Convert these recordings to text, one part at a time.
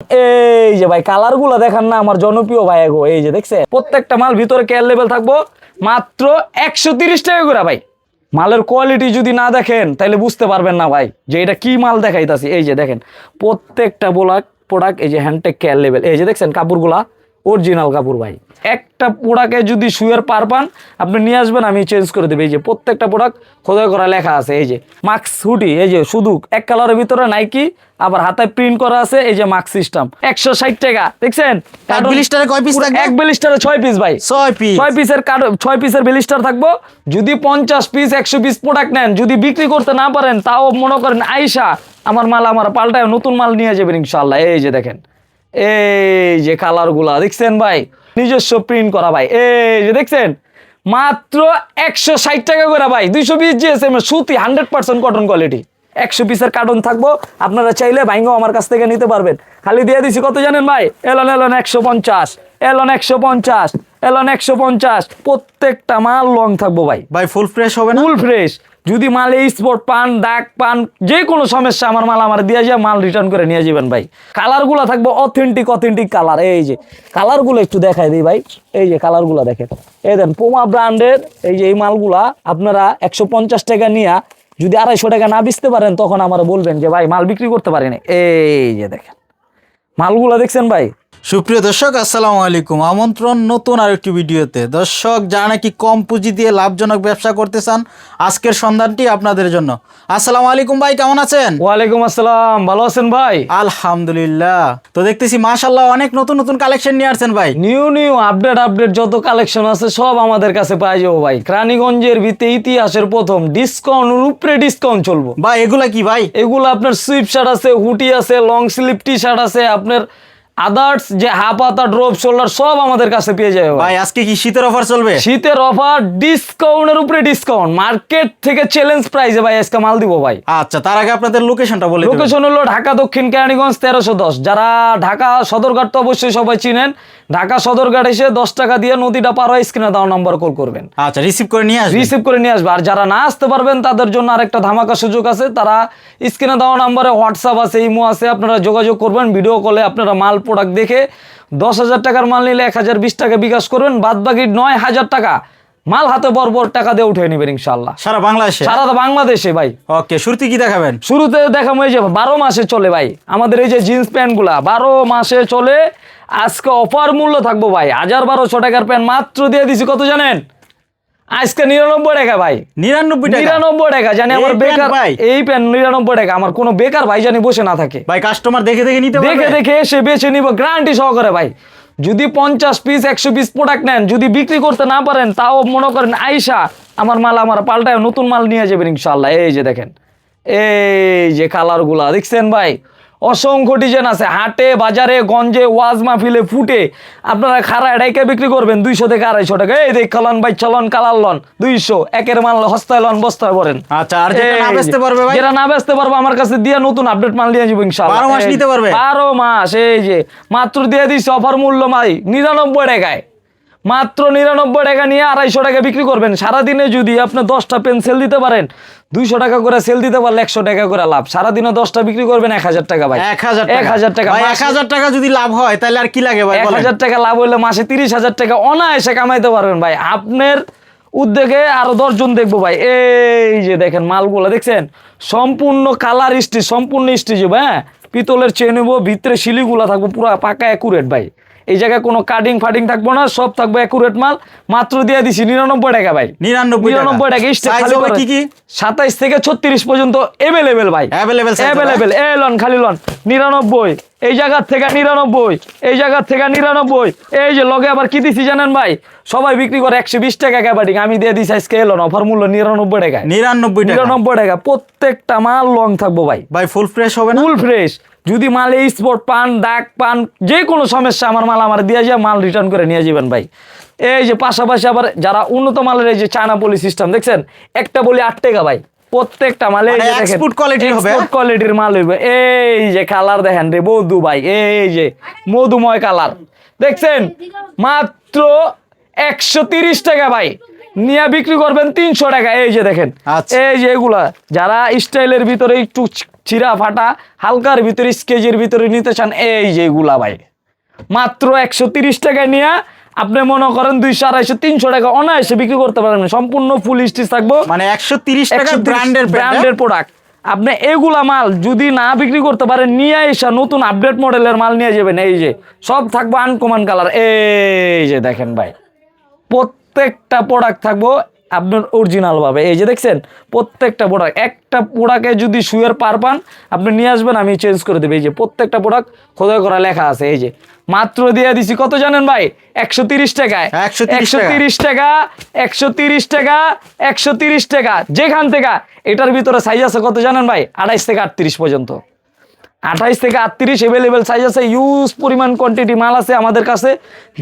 এই যে ভাই কালারগুলো দেখান না আমার জনপ্রিয় ভাই এগো এই যে দেখছে প্রত্যেকটা মাল ভিতরে কেয়ার লেভেল থাকব, মাত্র একশো তিরিশ টাকা করে ভাই। মালের কোয়ালিটি যদি না দেখেন, তাহলে বুঝতে পারবেন না ভাই, যে এটা কি মাল দেখাইতাছি। এই যে দেখেন, প্রত্যেকটা বোলা প্রোডাক্ট এই যে হ্যান্ডটেক কেয়ার লেভেল এই যে দেখছেন কাপড়গুলা? অরিজিনাল কাপড় ভাই। একটা প্রোডাক্টে যদি শুয়ের পার পান আপনি নিয়ে আসবেন আমি চেঞ্জ করে দেবো। এই যে প্রত্যেকটা প্রোডাক্ট খোদাই করা লেখা আছে এই যে মাস্ক হুডি এই যে শুধু এক কালারের ভিতরে নাইকি আবার হাতায় প্রিন্ট করা আছে এই যে মাস্ক সিস্টেম একশো ষাট টাকা দেখছেন? এক বিলিস্টারে ছয় পিস ভাই। ছয় পিস ছয় পিসের কার্ড ছয় পিসের বিলিস্টার থাকব। যদি পঞ্চাশ পিস একশো পিস প্রোডাক্ট নেন যদি বিক্রি করতে না পারেন তাও মনে করেন আইসা আমার মাল আমার পাল্টায় নতুন মাল নিয়ে যাবেন ইনশাল্লাহ এই যে দেখেন এই যে কালারগুলা দেখছেন ভাই? নিজস্ব প্রিন্ট করা ভাই। এই যে দেখছেন? মাত্র একশো ষাট টাকা করে ভাই দুইশো পিস জিএসএম সুতি হান্ড্রেড পার্সেন্ট কটন কোয়ালিটি একশো পিসের কার্টন থাকব আপনারা চাইলে ভাইঙ্গো আমার কাছ থেকে নিতে পারবেন। খালি দিয়ে দিছি কত জানেন ভাই? এলন এলন একশো পঞ্চাশ এলন একশো পঞ্চাশ এলন একশো পঞ্চাশ। প্রত্যেকটা মাল লং থাকব ভাই। ভাই ফুল ফ্রেশ হবে না? ফুল ফ্রেশ যদি মাল এই স্পট পান, দাগ পান যে কোনো সমস্যা আমার মাল আমার দিয়ে যায় মাল রিটার্ন করে নিয়ে যাবেন ভাই। কালারগুলো থাকবে অথেন্টিক অথেন্টিক কালার এই যে কালারগুলো একটু দেখাই দিই ভাই। এই যে কালারগুলো দেখেন। এই দেন পোমা ব্র্যান্ডের এই যে এই মালগুলা আপনারা একশো পঞ্চাশ টাকা নিয়ে যদি আড়াইশো টাকা না বেচতে পারেন, তখন আমার বলবেন যে, ভাই, মাল বিক্রি করতে পারি না এই যে দেখেন। মালগুলা দেখছেন ভাই? সুপ্রিয় দর্শক আসসালামু আলাইকুম। আমন্ত্রণ নতুন আরেকটি ভিডিওতে। দর্শক যারা নাকি কম পুঁজি দিয়ে লাভজনক ব্যবসা করতে চান আজকের সন্ধানটি আপনাদের জন্য। আসসালামু আলাইকুম ভাই কেমন আছেন? ওয়ালাইকুম আসসালাম। ভালো আছেন ভাই? আলহামদুলিল্লাহ। তো দেখতেছি মাশাল্লাহ অনেক নতুন নতুন কালেকশন নিয়ে আসছেন ভাই। নিউ নিউ আপডেট আপডেট যত কালেকশন আছে সব আমাদের কাছে পাই যাব ভাই। ক্রানীগঞ্জের ভিতে ইতিহাসের প্রথম ডিসকাউন্ট উপরে ডিসকাউন্ট চলবো। ভাই এগুলা কি ভাই? এগুলো আপনার সুইপ শার্ট আছে হুটি আছে লং স্লিভ টি শার্ট আছে আপনার আদার্স যে হাফ হাতা ড্রপ শোল্ডার সব আমাদের কাছে পেয়ে যাবে ভাই। আজকে কি শীতের অফার চলবে? শীতের অফার ডিসকাউন্টের উপরে ডিসকাউন্ট মার্কেট থেকে চ্যালেঞ্জ প্রাইসে ভাই আজকে মাল দিব ভাই। আচ্ছা তার আগে আপনাদের লোকেশনটা বলে। লোকেশন হলো ঢাকা দক্ষিণ কেরানীগঞ্জ তেরোশো দশ। যারা ঢাকা সদরঘাট তো অবশ্যই সবাই চিনেন। ঢাকা সদরঘাট এসে দশ টাকা দিয়ে নদীটা পার হয় স্ক্রিনে দেওয়া নম্বর কল করবেন। আচ্ছা রিসিভ করে নিয়ে আসবেন। রিসিভ করে নিয়ে আসবে। আর যারা না আসতে পারবেন তাদের জন্য আরেকটা ধামাকা সুযোগ আছে। তারা স্ক্রিনে দেওয়া নাম্বারে হোয়াটসঅ্যাপ আছে ইমো আছে। আপনারা যোগাযোগ করবেন। ভিডিও কলে আপনারা মাল প্রোডাক্ট দেখে দশ হাজার টাকার মাল নিলে এক হাজার বিশ টাকা বিকাশ করবেন বাদ বাকি নয় হাজার টাকা মাল হাতে বরবর টাকা দিয়ে উঠে নেবেন ইনশাল্লাহ সারা বাংলাদেশে? সারা বাংলাদেশে ভাই। ওকে শুরুতে কি দেখাবেন? শুরুতে দেখাম এই যে বারো মাসে চলে ভাই। আমাদের এই যে জিন্স প্যান্টগুলা বারো মাসে চলে। আজকে অফার মূল্য থাকব ভাই হাজার বারোশো টাকার প্যান্ট মাত্র দিয়ে দিছি কত জানেন? আজকে নিরানব্বই টাকা ভাই। নিরানব্বই টাকা? নিরানব্বই টাকা জানি আমার বেকার ভাই? এই প্যান্ট নিরানব্বই টাকা। আমার কোনো বেকার ভাই জানি বসে না থাকে। ভাই কাস্টমার দেখে দেখে নিতে দেখে দেখে এসে বেছে নিব গ্যারান্টি সহকারে ভাই। যদি পঞ্চাশ পিস একশো পিস প্রোডাক্ট নেন যদি বিক্রি করতে না পারেন তাও মনে করেন আইসা আমার মাল আমার পাল্টায় নতুন মাল নিয়ে যাবেন ইনশাল্লাহ এই যে দেখেন। এই যে কালারগুলা দেখছেন ভাই? অসংখ্য ডিজাইন আছে। হাটে বাজারে গঞ্জে ওয়াজ মাহফিলে ফুটে। আপনারা খারা এটাইকে বিক্রি করবেন দুইশো থেকে আড়াইশো টাকা। এই দেখ লন ভাই চলন কালার লন দুইশো। একের মাল হস্তায় লন বস্তায় ভরেন। আচ্ছা আর যেটা বেচতে পারবে ভাই? যেটা না বেচতে পারবে আমার কাছে দিয়ে নতুন আপডেট মাল দিয়ে যাব ইনশাআল্লাহ। বারো মাস এই- নিতে পারবে? বারো মাস এই যে মাত্র দিয়ে দিচ্ছি অফার মূল্য ভাই নিরানব্বই টাকায়। মাত্র নিরানব্বই টাকা নিয়ে আড়াইশো টাকা বিক্রি করবেন। সারাদিনে যদি আপনি দশটা পেন সেল দিতে পারেন দুইশো টাকা করে সেল দিতে পারলে একশো টাকা করে লাভ। সারাদিনে দশটা বিক্রি করবেন এক হাজার টাকা ভাই। এক হাজার এক হাজার টাকা ভাই এক হাজার টাকা যদি লাভ হয় তাহলে আর কি লাগে ভাই এক হাজার টাকা লাভ হইলে মাসে তিরিশ হাজার টাকা অনায়াসে কামাইতে পারবেন ভাই। আপনার উদ্যোগে আরও দশজন দেখব ভাই। এই যে দেখেন মালগুলো দেখছেন? সম্পূর্ণ কালার স্টিচ সম্পূর্ণ স্টিচ হ্যাঁ? পিতলের চেন হইব ভিতরে শিলিগুলা থাকব পুরো পাকা অ্যাকুরেট ভাই। এই জায়গায় কোনো কাটিং ফাটিং থাকব না সব থাকবে অ্যাকুরেট মাল। মাত্র দিয়ে দিছি নিরানব্বই টাকা ভাই। নিরানব্বই নিরানব্বই টাকা। কি কি? সাতাইশ থেকে ছত্রিশ পর্যন্ত এভেলেবেল ভাই? অ্যাভেলেবেল এ লন খালি লন। নিরানব্বই। এই জায়গার থেকে নিরানব্বই। এই জায়গার থেকে নিরানব্বই। এই যে লগে আবার কি দিছি জানেন ভাই? সবাই বিক্রি করে একশো বিশ টাকা ক্যাবাটিং আমি দিয়ে দিছি আজকে এলন অফার মূল্য নিরানব্বই টাকা নিরানব্বই নিরানব্বই টাকা প্রত্যেকটা মাল লং থাকব ভাই। ভাই ফুল ফ্রেশ হবে না? ফুল ফ্রেশ যদি মাল এই স্পট পান দাগ পান যে কোনো সমস্যা আমার মাল আমার দিয়ে যায় মাল রিটার্ন করে নিয়ে যাবেন ভাই। এই যে পাশাপাশি আবার যারা উন্নত মালের এই যে চায়না পলি সিস্টেম দেখছেন? একটা বলি আট টাকা ভাই। প্রত্যেকটা মালে মানে export quality হবে? কোয়ালিটির মাল হইবে। এই যে কালার দেখেন রে বৌদু ভাই এই যে মধুময় কালার দেখছেন? মাত্র একশো তিরিশ টাকা ভাই। নিয়ে বিক্রি করবেন তিনশো টাকা। এই যে দেখেন। আচ্ছা। এই যে এগুলা। যারা স্টাইলের ভিতরে একটু ছিঁড়া ফাটা হালকার ভিতরে স্কেজের ভিতরে নিতে চান এই যে এগুলা ভাই। মাত্র একশো তিরিশ টাকায় নিয়ে আপনি মনে করেন দুইশো আড়াইশো তিনশো টাকা অনায়াসে বিক্রি করতে পারেন সম্পূর্ণ ফুল স্টিচ থাকব। মানে একশো তিরিশ টাকা ব্র্যান্ডের ব্র্যান্ডের প্রোডাক্ট আপনি এগুলা মাল যদি না বিক্রি করতে পারেন নিয়ে এসে নতুন আপডেট মডেলের মাল নিয়ে যাবেন। এই যে সব থাকব আনকমন কালার এই যে দেখেন ভাই প্রত্যেকটা প্রোডাক্ট থাকব আপনার অরিজিনাল ভাবে। এই যে দেখছেন প্রত্যেকটা প্রোডাক্ট একটা প্রোডাক্টে যদি শুয়ের পার পান আপনি নিয়ে আসবেন আমি চেঞ্জ করে দেবো। এই যে প্রত্যেকটা প্রোডাক্ট খোদাই করা লেখা আছে এই যে। মাত্র দিয়ে দিছি কত জানেন ভাই? একশো তিরিশ টাকায় একশো টাকা। তিরিশ টাকা একশো তিরিশ টাকা একশো তিরিশ টাকা। যেখান থেকে এটার ভিতরে সাইজ আছে কত জানেন ভাই? আঠাইশ থেকে আটত্রিশ পর্যন্ত। আঠাইশ থেকে আটত্রিশ অ্যাভেলেবেল সাইজ আছে ইউজ পরিমাণ কোয়ান্টিটি মাল আছে আমাদের কাছে।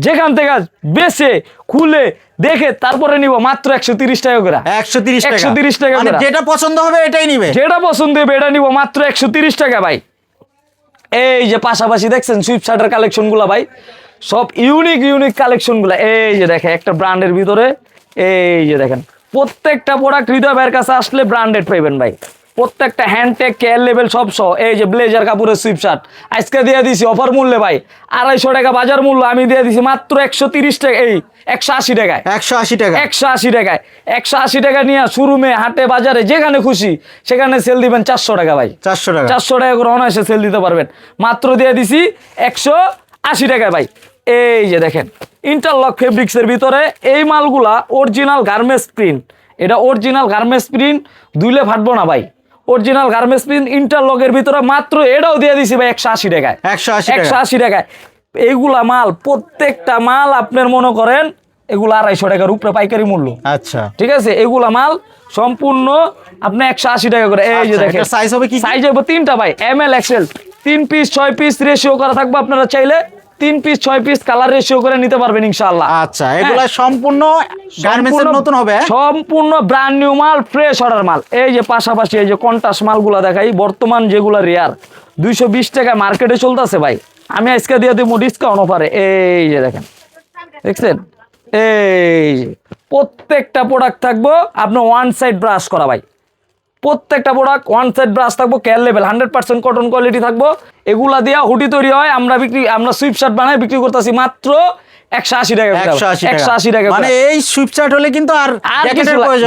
যেখান থেকে বেছে খুলে দেখে তারপরে নিব মাত্র একশো তিরিশ টাকা করে। একশো তিরিশ একশো তিরিশ টাকা মানে। যেটা পছন্দ হবে এটাই নিবে। যেটা পছন্দ হবে এটা নিব মাত্র একশো তিরিশ টাকা ভাই। এই যে পাশাপাশি দেখছেন সুইপ শার্টের কালেকশনগুলো ভাই। সব ইউনিক ইউনিক কালেকশনগুলো। এই যে দেখেন একটা ব্র্যান্ডের ভিতরে। এই যে দেখেন প্রত্যেকটা প্রোডাক্ট হৃদয় ভাইয়ের কাছে আসলে ব্র্যান্ডেড পাইবেন ভাই। প্রত্যেকটা হ্যান্ডটেক কেয়ার লেভেল সব সহ। এই যে ব্লেজার কাপড়ের সুইপ শার্ট আজকে দিয়ে দিছি অফার মূল্যে ভাই। আড়াইশো টাকা বাজার মূল্য আমি দিয়ে দিছি মাত্র একশো তিরিশ টাকা। এই একশো আশি টাকায়। একশো আশি টাকা। একশো আশি টাকায়। একশো আশি টাকা নিয়ে শোরুমে হাটে বাজারে যেখানে খুশি সেখানে সেল দিবেন চারশো টাকা ভাই। চারশো টাকা। চারশো টাকা করে অনায়াসে সেল দিতে পারবেন। মাত্র দিয়ে দিছি একশো আশি টাকা ভাই। এই যে দেখেন ইন্টারলক ফেব্রিক্সের ভিতরে এই মালগুলা অরিজিনাল গার্মেন্টস প্রিন্ট এটা অরিজিনাল গার্মেন্টস প্রিন্ট দুইলে ফাটবো না ভাই। অরিজিনাল গার্মেন্টস প্রিন্ট ইন্টারলকের ভিতরে মাত্র এটাও দিয়ে দিছি ভাই একশো আশি টাকায়। একশো আশি একশো আশি টাকায়। এইগুলা মাল প্রত্যেকটা মাল আপনার মনে করেন এগুলো আড়াইশো টাকার উপরে পাইকারি মূল্য। আচ্ছা। ঠিক আছে? এগুলা মাল সম্পূর্ণ আপনি একশো আশি টাকা করে। এই যে আচ্ছা, দেখেন size হবে কি? সাইজ হবে তিনটা ভাই এম এল এক্সেল তিন পিস ছয় পিস রেশিও করা থাকবে আপনারা চাইলে। তিন পিস ছয় পিস কালার রেশিও করে নিতে পারবেন ইনশাআল্লাহ। আচ্ছা এগুলা সম্পূর্ণ গার্মেন্টস এর নতুন হবে হ্যাঁ? সম্পূর্ণ ব্র্যান্ড নিউ মাল ফ্রেশ অর্ডার মাল। এই যে পাশাপাশি এই যে কন্টাস মালগুলা দেখাই বর্তমান যেগুলা রেয়ার দুইশো বিশ টাকা মার্কেটে চলতেছে ভাই। আমি আজকে দিয়ে দেবো ডিসকাউন্ট অফারে এই যে দেখেন দেখছেন? এই প্রত্যেকটা প্রোডাক্ট থাকব আপনার ওয়ান সাইড ব্রাশ করা ভাই। প্রত্যেকটা প্রোডাক্ট ওয়ান সাইড ব্রাশ থাকব কেয়ার লেভেল হান্ড্রেড পার্সেন্ট কটন কোয়ালিটি থাকব। এগুলা দিয়া হুডি তৈরি হয় আমরা বিক্রি আমরা সুইপ শার্ট বানাই বিক্রি করতেছি মাত্র একশো আশি টাকা একশো আশি টাকা। মানে। এই হলে কিন্তু আর।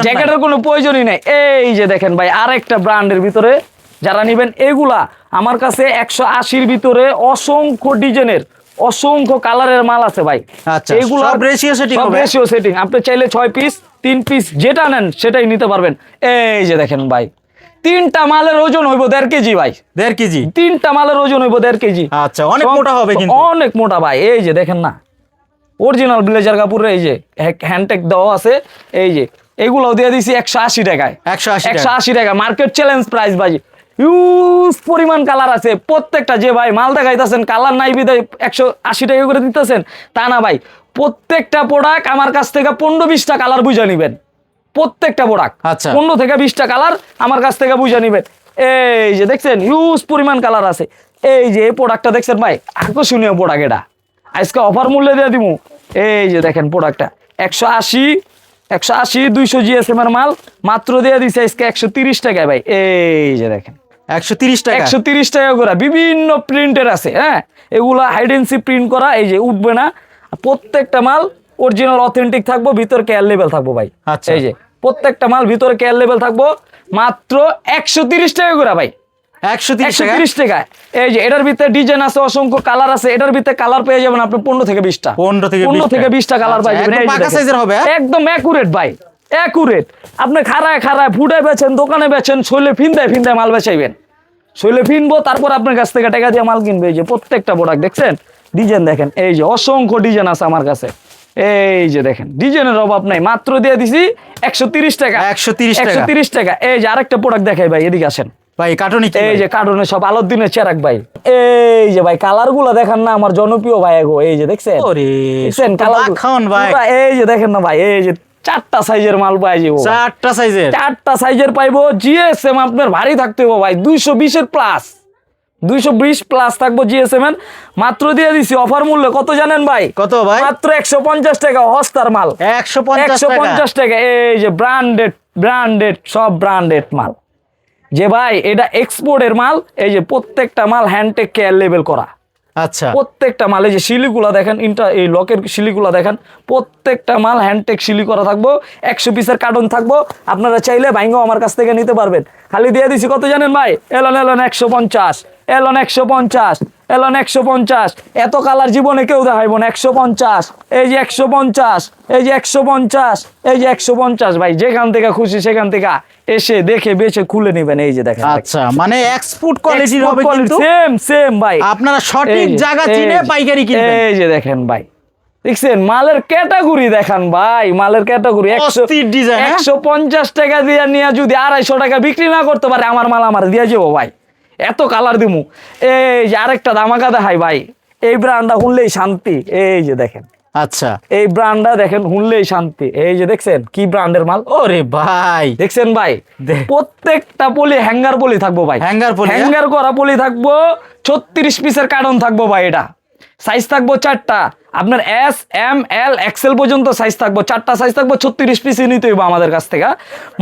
জ্যাকেটের কোনো প্রয়োজনই নাই। এই যে দেখেন ভাই আরেকটা ব্র্যান্ডের ভিতরে যারা নিবেন এগুলা আমার কাছে একশো আশির ভিতরে অসংখ্য ডিজাইনের অসংখ্য কালারের মাল আছে ভাই। আচ্ছা, সব? রেশিও সেটিং আপনি চাইলে ছয় পিস তিন পিস যেটা নেন সেটাই নিতে পারবেন। এই যে দেখেন ভাই তিনটা মালের ওজন হইব দেড় কেজি ভাই। দেড় কেজি? তিনটা মালের ওজন হইব দেড় কেজি। আচ্ছা, অনেক মোটা হবে কিন্তু। অনেক মোটা ভাই এই যে দেখেন না। অরিজিনাল ব্লেজার কাপড়ের এই যে হ্যান্ডটেক দেওয়া আছে এই যে। এগুলো দিয়ে দিছি একশো আশি টাকায়। একশো আশি টাকা। মার্কেট চ্যালেঞ্জ প্রাইস ভাই। ইউজ পরিমাণ কালার আছে। প্রত্যেকটা যে ভাই মাল দেখাইতেছেন কালার নাই বিদায় একশো আশি টাকা করে দিতেছেন তা না ভাই। প্রত্যেকটা প্রোডাক্ট আমার কাছ থেকে পনেরো বিশটা কালার বুঝে নিবেন। প্রত্যেকটা প্রোডাক্ট আচ্ছা। পনেরো থেকে বিশটা কালার আমার কাছ থেকে বুঝে নিবেন। এই যে দেখছেন ইউজ পরিমাণ কালার আছে। এই যে এই প্রোডাক্টটা দেখছেন ভাই আকর্ষণীয় প্রোডাক্ট এটা। আজকে অফার মূল্যে দিয়ে দিব এই যে দেখেন প্রোডাক্টটা একশো আশি একশো আশি দুইশো জিএসএম এর মাল। মাত্র দিয়ে দিছে আজকে একশো তিরিশ টাকায় ভাই। এই যে দেখেন। একশো তিরিশ টাকা। একশো তিরিশ টাকা করে। বিভিন্ন প্রিন্টের আছে হ্যাঁ? এগুলা হাইডেন্সি প্রিন্ট করা এই যে উঠবে না। প্রত্যেকটা মাল অরিজিনাল অথেন্টিক থাকব ভিতর কেয়ার লেভেল থাকব ভাই। আচ্ছা। এই যে প্রত্যেকটা মাল ভিতরে কেয়ার লেভেল থাকব মাত্র একশো তিরিশ টাকা করে ভাই। একশো তিরিশ টাকা? এই যে এটার ভিতরে ডিজাইন আছে অসংখ্য কালার আছে এটার ভিতরে কালার পেয়ে যাবেন আপনি পনেরো থেকে বিশটা। 15 থেকে 20 পনেরো থেকে বিশটা কালার আচ্ছা, পাই যাবেন? একদম অ্যাকুরেট ভাই। অ্যাকুরেট আপনি খাড়ায় খাড়ায় ফুটে বেছেন দোকানে বেছেন শৈলে ফিনদায় ফিনদায় মাল বেচাইবেন। শৈলে ফিনবো তারপর আপনার কাছ থেকে টাকা দিয়ে মাল কিনবে। এই যে প্রত্যেকটা প্রোডাক্ট দেখছেন? ডিজাইন দেখেন এই যে অসংখ্য ডিজাইন আছে আমার কাছে। এই যে দেখেন ডিজাইনের অভাব নাই মাত্র দিয়ে দিছি একশো তিরিশ টাকা। 130 টাকা। একশো তিরিশ টাকা। এই যে আরেকটা প্রোডাক্ট দেখাই ভাই এদিকে আসেন। ভাই কার্টুনি এই যে কার্টুনে সব আলোর দিনের চেরাক ভাই। এই যে ভাই কালারগুলো দেখেন না আমার জনপ্রিয় ভাই এগো এই যে দেখছেন। এই যে দেখেন না ভাই এই যে চারটা সাইজের মাল পাই যাব চারটা সাইজের? চারটা সাইজের পাইবো জিএসএম আপনার ভারী থাকতে হবে ভাই দুইশো বিশের প্লাস দুইশো বিশ প্লাস থাকব জিএসএম এর। মাত্র দিয়ে দিছি অফার মূল্য কত জানেন ভাই? কত ভাই? মাত্র একশো পঞ্চাশ টাকা হস্তার মাল। একশো পঞ্চাশ একশো টাকা পঞ্চাশ টাকা এই যে ব্র্যান্ডেড ব্র্যান্ডেড সব ব্র্যান্ডেড মাল। যে ভাই এটা এক্সপোর্টের মাল এই যে প্রত্যেকটা মাল হ্যান্ডটেক কেয়ার লেভেল করা। আচ্ছা। প্রত্যেকটা মাল যে শিলিগুলা দেখেন ইন্টার এই লকের শিলিগুলা দেখেন, প্রত্যেকটা মাল হ্যান্ডটেক শিলি করা থাকব, একশো পিসের কার্টন থাকব, আপনারা চাইলে ভাইঙ্গো আমার কাছ থেকে নিতে পারবেন। খালি দিয়ে দিছি, কত জানেন ভাই? এলন এলন একশো পঞ্চাশ, এলন একশো পঞ্চাশ, এলন একশো পঞ্চাশ। এত কালার জীবনে কেউ দেখাইব না, একশো পঞ্চাশ, এই যে একশো পঞ্চাশ, এই যে একশো পঞ্চাশ, এই যে একশো পঞ্চাশ। ভাই, যেখান থেকে খুশি সেখান থেকে। এসে দেখে বেছে খুলে নেবেন। এই যে দেখেন আচ্ছা মানে এক্সপোর্ট কোয়ালিটির হবে কিন্তু সেম সেম ভাই। আপনারা সঠিক জায়গা চিনে পাইকারি কিনবেন। এই যে দেখেন ভাই। দেখছেন? মালের ক্যাটাগরি দেখান ভাই। মালের ক্যাটাগরি একশো পঞ্চাশ টাকা দিয়ে নিয়ে যদি আড়াইশো টাকা বিক্রি না করতে পারে আমার মাল আমার দিয়ে যাব ভাই। এত কালার দিমু। এই যে আরেকটা দামাকা দেখাই ভাই। এই ব্র্যান্ডটা শুনলেই শান্তি। এই যে দেখেন। আচ্ছা। এই ব্র্যান্ডটা দেখেন শুনলেই শান্তি। এই যে দেখছেন কি ব্র্যান্ডের মাল? ওরে ভাই। দেখছেন ভাই? প্রত্যেকটা পলি হ্যাঙ্গার পলি থাকব ভাই। হ্যাঙ্গার পলি, হ্যাঁ? হ্যাঙ্গার করা পলি থাকব ছত্রিশ পিসের কার্টন থাকব ভাই এটা। সাইজ থাকব চারটা। আপনার এস এম এল এক্সেল পর্যন্ত সাইজ থাকব। চারটা সাইজ থাকব ছত্রিশ পিসই নিতে হইব আমাদের কাছ থেকে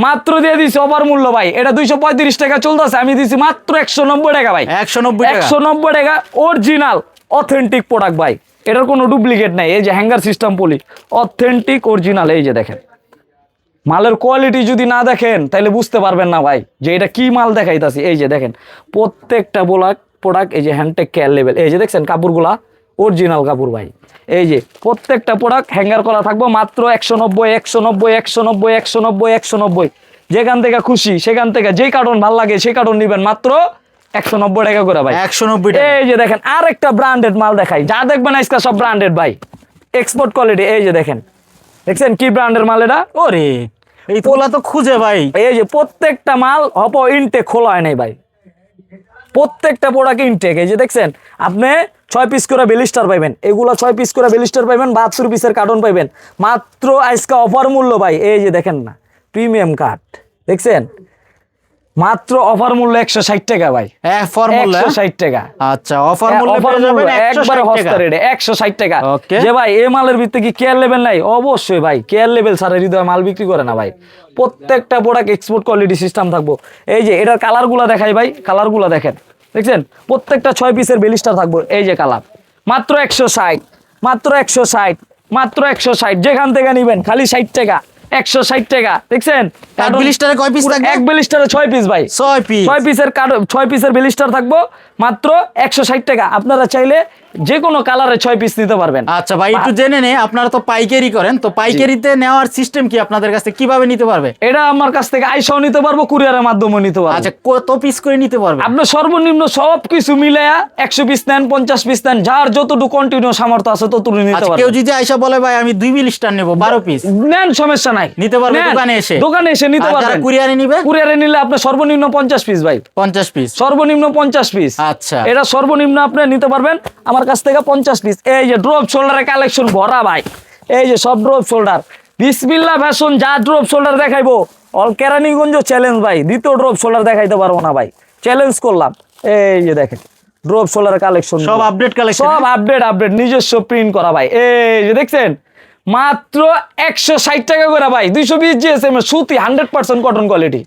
মাত্র দিয়ে দিছি অফার মূল্য ভাই। এটা দুইশো পঁয়ত্রিশ টাকা চলতেছে আমি দিছি মাত্র একশো নব্বই টাকা ভাই। একশো নব্বই একশো নব্বই টাকা অরিজিনাল অথেন্টিক প্রোডাক্ট ভাই। এটার কোনো ডুপ্লিকেট নাই, এই যে hanger system poly authentic original এই যে দেখেন। মালের কোয়ালিটি যদি না দেখেন তাহলে বুঝতে পারবেন না ভাই, যে এটা কি মাল দেখাইতাছি। এই যে দেখেন, প্রত্যেকটা প্রোডাক্ট প্রোডাক্ট এই যে হ্যান্ডটেক কেয়ার লেভেল এই যে দেখছেন কাপড়গুলা? অরিজিনাল কাপড় ভাই। এই যে প্রত্যেকটা প্রোডাক্ট হ্যাঙ্গার করা থাকব মাত্র একশো নব্বই একশো নব্বই একশো নব্বই একশো নব্বই একশো নব্বই। যেখান থেকে খুশি, সেখান থেকে যেই কার্টন ভালো লাগে, সেই কার্টন নেবেন মাত্র একশো নব্বই টাকা করে ভাই। একশো নব্বই টাকা। এই যে দেখেন আরেকটা ব্র্যান্ডেড মাল দেখাই। যা দেখবেন আজকে সব ব্র্যান্ডেড ভাই। এক্সপোর্ট কোয়ালিটি এই যে দেখেন। দেখছেন কি ব্র্যান্ডের মাল এটা? ওরে এই তোলা তো খুঁজে ভাই। এই যে প্রত্যেকটা মাল হপ ইনটেক খোলা হয় নাই ভাই। প্রত্যেকটা প্রোডাক্ট ইনটেক এই যে দেখছেন আপনি ছয় পিস করে বেলিস্টার পাইবেন। এগুলো ছয় পিস করে বেলিস্টার পাইবেন বাহাত্তর পিসের কার্টন পাইবেন। মাত্র আজকে অফার মূল্য ভাই এই যে দেখেন না প্রিমিয়াম কার্ড দেখছেন? মাত্র অফার মূল্য একশো ষাট টাকা ভাই। ফর্মুলা একশো ষাট টাকা। আচ্ছা অফার হ্যাঁ, মূল্যে মূল্য, একবারে হস্তা রেটে একশো ষাট টাকা। যে ভাই এই মালের ভিত্তি কি কেয়ার লেভেল নাই? অবশ্যই ভাই কেয়ার লেভেল ছাড়া হৃদয় মাল বিক্রি করে না ভাই। প্রত্যেকটা প্রোডাক্ট এক্সপোর্ট কোয়ালিটি সিস্টেম থাকব। এই যে এটার কালারগুলো দেখাই ভাই কালারগুলো দেখেন। দেখছেন? প্রত্যেকটা ছয় পিসের বেলিস্টার থাকব এই যে কালার মাত্র একশো ষাট মাত্র একশো ষাট মাত্র একশো ষাট যেখান থেকে নিবেন খালি ষাট টাকা। একশো ষাট টাকা দেখছেন? এক বিলিস্টারে কয় পিস পুরো এক বেলিস্টারে ছয় পিস ভাই। ছয় পিস ছয় পিসের কার্ড ছয় পিসের বিলিস্টার থাকব। মাত্র একশো ষাট টাকা। আপনারা চাইলে যে কোনো কালারে ছয় পিস নিতে পারবেন। আচ্ছা ভাই একটু জেনে নে আপনারা তো পাইকারি করেন তো পাইকারিতে নেওয়ার সিস্টেম কি আপনাদের কাছে কীভাবে নিতে পারবে? এটা আমার কাছ থেকে আইসাও নিতে পারব কুরিয়ারের মাধ্যমে নিতে পারব। আচ্ছা কত পিস করে নিতে পারবে? আপনি সর্বনিম্ন সব কিছু মিলাইয়া একশো পিস নেন পঞ্চাশ পিস নেন যার যতটুকু কন্টিনিউ সামর্থ্য আছে ততটুকু নিতে আচ্ছা কেউ যদি আইসা বলে ভাই আমি দুই বিলিস্টার নেব বারো পিস নেন সমস্যা নাই। নিতে পারবে দোকানে এসে? দোকানে এসে নিতে পারবেন। কুরিয়ারে নিবে? কুরিয়ারে নিলে আপনার সর্বনিম্ন পঞ্চাশ পিস ভাই। পঞ্চাশ পিস সর্বনিম্ন পঞ্চাশ পিস আচ্ছা। এটা সর্বনিম্ন আপনি নিতে পারবেন আমার কাছ থেকে পঞ্চাশ পিস এই যে ড্রপ শোল্ডারের কালেকশন ভরা ভাই। এই যে সব ড্রপ শোল্ডার বিসমিল্লা ফ্যাশন যা ড্রপ শোল্ডার দেখাইবো। অল কেরানীগঞ্জ চ্যালেঞ্জ ভাই। দ্বিতীয় ড্রপ শোল্ডার দেখাইতে পারব না ভাই। চ্যালেঞ্জ করলাম। এই যে দেখেন ড্রপ শোল্ডারের কালেকশন সব আপডেট কালেকশন সব আপডেট আপডেট নিজস্ব প্রিন্ট করা ভাই। এই যে দেখছেন মাত্র একশো ষাট টাকা করে ভাই। দুইশো বিশ জিএসএম সুতি হান্ড্রেড পার্সেন্ট কটন কোয়ালিটি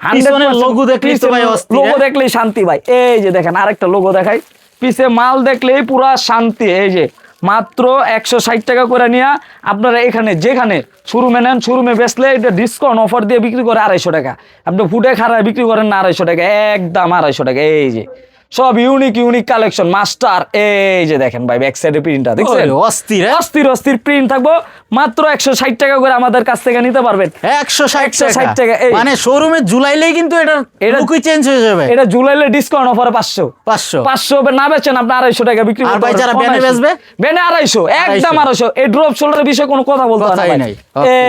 পিছনের দেখলেই ভাই লোগো হ্যাঁ? দেখলেই শান্তি ভাই। এই যে দেখেন আরেকটা লোগো দেখাই। পিছে মাল দেখলেই পুরা শান্তি এই যে। মাত্র একশো ষাট টাকা করে নিয়ে আপনারা এখানে যেখানে শোরুমে নেন শোরুমে বেচলে এটা ডিসকাউন্ট অফার দিয়ে বিক্রি করে আড়াইশো টাকা। আপনি ফুটে খারায় বিক্রি করেন না আড়াইশো টাকা একদম আড়াইশো টাকা এই যে। সব ইউনিক ইউনিক কালেকশন মাস্টার এই যে দেখেন ভাই ব্যাক সাইডে প্রিন্টটা দেখছেন? অস্থির, হ্যাঁ? অস্থির অস্থির প্রিন্ট থাকব। মাত্র একশো ষাট টাকা করে আমাদের কাছ থেকে নিতে পারবেন। একশো ষাট 160 টাকা। মানে শোরুমে জুলাইলেই কিন্তু এটার এটা- লুকই চেঞ্জ হয়ে যাবে। এটা জুলাইলে ডিসকাউন্ট অফারে পাঁচশো। পাঁচশো। পাঁচশো না বেচেন আপনি আড়াইশো টাকা বিক্রি আর ভাই যারা অনায়াসে। বেচবে? ব্যানে আড়াইশো একদম আড়াইশো। এই ড্রপ শোল্ডারের বিষয়ে কোনো কথা বলতে না নাই।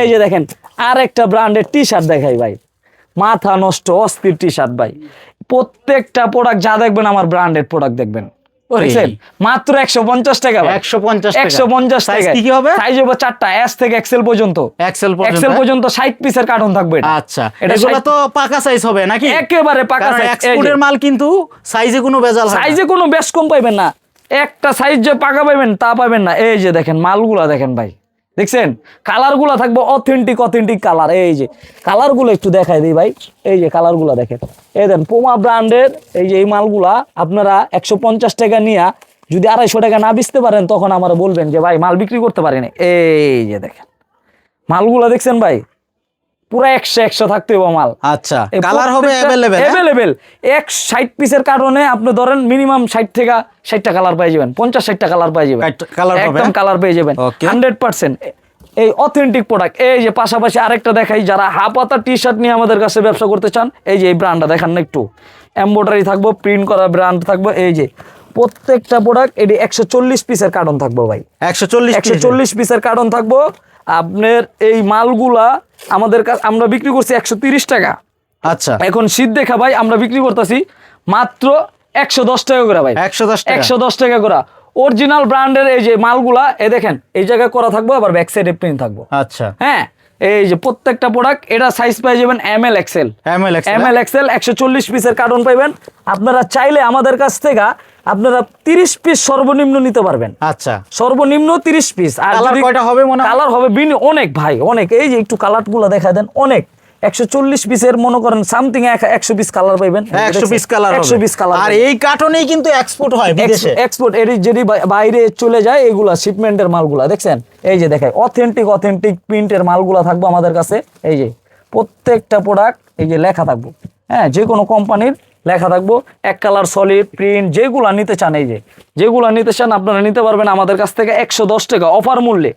এই যে দেখেন আরেকটা ব্র্যান্ডের টি শার্ট দেখাই ভাই। মাথা নষ্ট অস্থির টি শার্ট ভাই। প্রত্যেকটা প্রোডাক্ট যা দেখবেন আমার ব্র্যান্ডেড প্রোডাক্ট দেখবেন। মাত্র একশো পঞ্চাশ টাকা একশো পঞ্চাশ একশো পঞ্চাশ টাকা কি হবে? সাইজ হবে চারটা এস থেকে এক্সেল পর্যন্ত। এক্সেল এক্সেল পর্যন্ত ষাট পিসের কার্টন থাকবে এটা। আচ্ছা। এটা তো পাকা সাইজ হবে নাকি? একেবারে পাকা এক্সপোর্টের মাল কিন্তু সাইজে কোনো হয় না। সাইজে কোনো বেশ কম পাইবেন না। একটা সাইজ যে পাকা পাইবেন তা পাবেন না। এই যে দেখেন মালগুলা দেখেন ভাই। দেখছেন? কালারগুলা থাকবে অথেন্টিক অথেন্টিক কালার। এই যে, কালারগুলো একটু দেখাই দিই ভাই। এই যে কালারগুলা দেখেন। এই দেন পোমা ব্র্যান্ডের এই যে এই মালগুলা আপনারা একশো পঞ্চাশ টাকা নিয়ে যদি আড়াইশো টাকা না বেচতে পারেন, তখন আমার বলবেন যে, ভাই, মাল বিক্রি করতে পারিনি। এই যে দেখেন। মালগুলা দেখছেন ভাই? পুরো একশো একশো থাকতে হবে মাল। আচ্ছা কালার হবে অ্যাভেলেবেল অ্যাভেলেবেল এক ষাট পিসের কারণে আপনি ধরেন মিনিমাম ষাট থেকে ষাটটা কালার পেয়ে যাবেন পঞ্চাশ ষাটটা কালার পেয়ে যাবেন। 60 colour পাবে? একদম কালার পেয়ে যাবেন। হান্ড্রেড পার্সেন্ট এই অথেন্টিক প্রোডাক্ট এই যে পাশাপাশি আরেকটা দেখাই যারা হাফ হাতা টি শার্ট নিয়ে আমাদের কাছে ব্যবসা করতে চান এই যে এই ব্র্যান্ডটা দেখান না একটু। এম্ব্রয়ডারি থাকব প্রিন্ট করা ব্র্যান্ড থাকব এই যে প্রত্যেকটা প্রোডাক্ট এটি একশো চল্লিশ পিসের কার্টন থাকব ভাই। একশো চল্লিশ একশো চল্লিশ পিসের কার্টন থাকব। আপনার এই মালগুলা আমাদের কাছে আমরা বিক্রি করছি একশো তিরিশ টাকা। আচ্ছা। এখন শীত দেখা ভাই আমরা বিক্রি করতেছি মাত্র একশো দশ টাকা করে ভাই। একশো দশ একশো দশ টাকা করে। অরিজিনাল ব্র্যান্ডের এই যে মালগুলা এ দেখেন এই জায়গায় করা থাকব আবার ব্যাক সাইডে প্রিন্ট থাকব। আচ্ছা। হ্যাঁ এই যে প্রত্যেকটা প্রোডাক্ট এটা সাইজ পেয়ে যাবেন M L XL M L XL একশো চল্লিশ পিসের কার্টন পাইবেন। আপনারা চাইলে আমাদের কাছ থেকে আপনারা তিরিশ পিস সর্বনিম্ন নিতে পারবেন। আচ্ছা। সর্বনিম্ন তিরিশ পিস আর কয়টা হবে মনে কালার হবে বিন অনেক ভাই অনেক। এই যে একটু কালারগুলো দেখা দেন অনেক। পিসের মনে করেন something piece colour piece colour একশো পিস কালার আর এই কার্টনেই কিন্তু এক্সপোর্ট হয় বিদেশে। এক্সপোর্ট এর বাইরে চলে যায় এগুলা শিপমেন্টের মালগুলা দেখছেন? এই যে দেখায় অথেন্টিক অথেন্টিক প্রিন্টের মালগুলা থাকব আমাদের কাছে। এই যে প্রত্যেকটা প্রোডাক্ট এই যে লেখা থাকব। হ্যাঁ যে কোনো কোম্পানির লেখা থাকব এক কালার সলিড প্রিন্ট যেগুলা নিতে চান এই যে যেগুলা নিতে চান আপনারা নিতে পারবেন আমাদের কাছ থেকে একশো দশ টাকা অফার মূল্যে।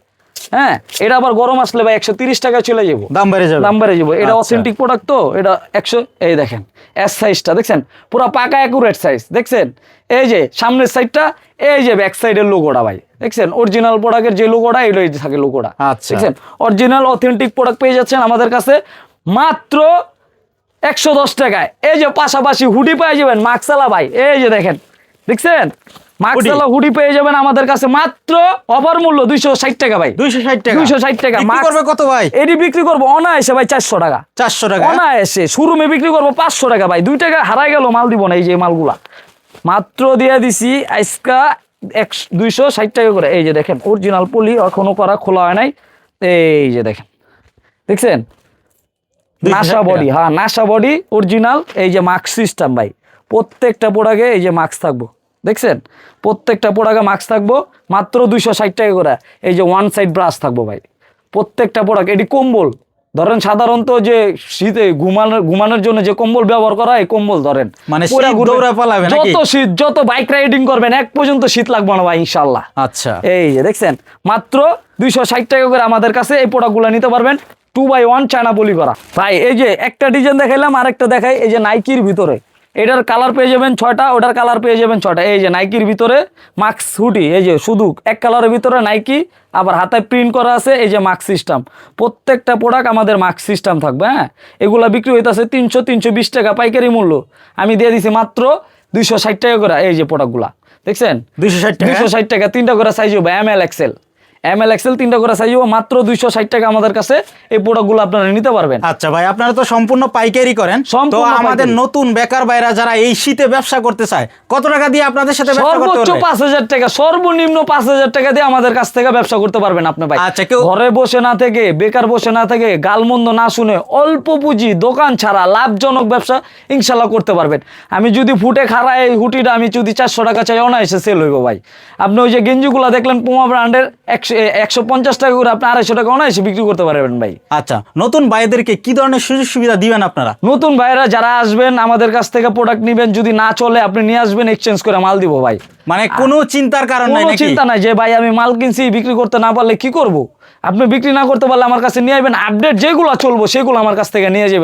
হ্যাঁ এটা আবার গরম আসলে ভাই একশো তিরিশ টাকা চলে যাব। দাম বেড়ে যাবে। দাম বেড়ে যাব। এটা আচ্ছা। অথেন্টিক প্রোডাক্ট তো এটা একশো এই দেখেন এস সাইজটা দেখছেন? পুরো পাকা অ্যাকুরেট সাইজ দেখছেন? এই যে সামনের সাইডটা এই যে ব্যাক সাইডের লোগোটা ভাই দেখছেন? অরিজিনাল প্রোডাক্টের যে লোগোটা এটাই থাকে লোগোটা আচ্ছা। দেখছেন? অরিজিনাল অথেন্টিক প্রোডাক্ট পেয়ে যাচ্ছেন আমাদের কাছে মাত্র একশো দশ টাকায়। এই যে পাশাপাশি হুডি পেয়ে যাবেন মাকসালা ভাই। এই যে দেখেন দেখছেন? মাকসালা হুডি। পেয়ে যাবেন আমাদের কাছে মাত্র অফার মূল্য দুইশো ষাট টাকা ভাই। দুইশো ষাট টাকা। দুইশো ষাট টাকা। করবে কত ভাই? এটি বিক্রি করব অনায়াসে ভাই চারশো টাকা। চারশো টাকা। অনায়াসে শোরুমে বিক্রি করব পাঁচশো টাকা ভাই। দুই টাকা হারাই গেল মাল দিব না এই যে মালগুলা। মাত্র দিয়ে দিছি আইসকা একশো দুইশো ষাট টাকা করে। এই যে দেখেন অরিজিনাল পলি এখনও করা খোলা হয় নাই। এই যে দেখেন দেখছেন? 260 নাসা। বডি হ্যাঁ নাসা বডি অরিজিনাল এই যে মাস্ক সিস্টেম ভাই। প্রত্যেকটা প্রোডাক্টে এই যে মাস্ক থাকব। দেখছেন? প্রত্যেকটা প্রোডাক্টে মাস্ক থাকব মাত্র দুইশো ষাট টাকা করে। এই যে ওয়ান সাইড ব্রাশ থাকব ভাই। প্রত্যেকটা প্রোডাক্ট এটি কম্বল। ধরেন সাধারণত যে শীতে ঘুমানোর ঘুমানোর জন্য যে কম্বল ব্যবহার করা হয় কম্বল ধরেন। মানে? যত শীত যত বাইক রাইডিং করবেন এক পর্যন্ত শীত লাগবে না ভাই ইনশাল্লাহ আচ্ছা। এই যে দেখছেন? মাত্র দুইশো ষাট টাকা করে আমাদের কাছে এই প্রোডাক্টগুলো নিতে পারবেন। টু বাই ওয়ান চায়না বলি করা। ভাই এই যে একটা ডিজাইন দেখাইলাম আর একটা দেখাই এই যে নাইকির ভিতরে। এটার কালার পেয়ে যাবেন ছয়টা ওটার কালার পেয়ে যাবেন ছয়টা। এই যে নাইকির ভিতরে মাক্স হুডি এই যে শুধু এক কালারের ভিতরে নাইকি আবার হাতায় প্রিন্ট করা আছে এই যে মাক্স সিস্টেম প্রত্যেকটা প্রোডাক্ট আমাদের মাক্স সিস্টেম থাকবে হ্যাঁ? এগুলা বিক্রি হইতেছে তিনশো তিনশো বিশ টাকা পাইকারি মূল্য। আমি দিয়ে দিছি মাত্র দুইশো ষাট টাকা করে এই যে প্রোডাক্টগুলা দেখছেন? দুইশো ষাট দুইশো ষাট টাকা তিনটা করে সাইজ হবে M L XL M L XL তিনটা করে সাইজ মাত্র দুইশো ষাট টাকা আমাদের কাছে। এই প্রোডাক্টগুলো আপনারা নিতে পারবেন। আচ্ছা ভাই আপনারা তো সম্পূর্ণ পাইকারি করেন। তো আমাদের নতুন বেকার বাইরা যারা এই শীতে ব্যবসা করতে চায় কত টাকা দিয়ে আপনাদের সাথে সর্বোচ্চ পাঁচ হাজার টাকা সর্বনিম্ন পাঁচ হাজার টাকা দিয়ে আমাদের কাছ থেকে ব্যবসা করতে পারবেন আপনি ভাই। আচ্ছা, কেউ- ঘরে বসে না থেকে বেকার বসে না থেকে গালমন্দ না শুনে অল্প পুঁজি দোকান ছাড়া লাভজনক ব্যবসা ইনশাল্লাহ করতে পারবেন। আমি যদি ফুটে খাড়া এই হুটিটা আমি যদি চারশো টাকা চাই অনায়াসে সেল হইব ভাই। আপনি ওই যে গেঞ্জিগুলো দেখলেন পুমা ব্র্যান্ডের একশো একশো পঞ্চাশ টাকা করে আপনি আড়াইশো টাকা অনায়াসে বিক্রি করতে পারবেন ভাই। আচ্ছা নতুন ভাইদেরকে কি ধরনের সুযোগ সুবিধা দিবেন আপনারা? নতুন ভাইরা যারা আসবেন আমাদের কাছ থেকে প্রোডাক্ট নেবেন যদি না চলে আপনি নিয়ে আসবেন এক্সচেঞ্জ করে মাল দিব ভাই। মানে কোনো চিন্তার কারণ নাই নাকি? চিন্তা নাই যে ভাই আমি মাল কিনছি বিক্রি করতে না পারলে কি করব? আপনি বিক্রি না করতে পারলে আমার কাছে নিয়ে আসবেন আপডেট যেগুলো চলবো সেগুলো আমার কাছ থেকে নিয়ে যাবেন।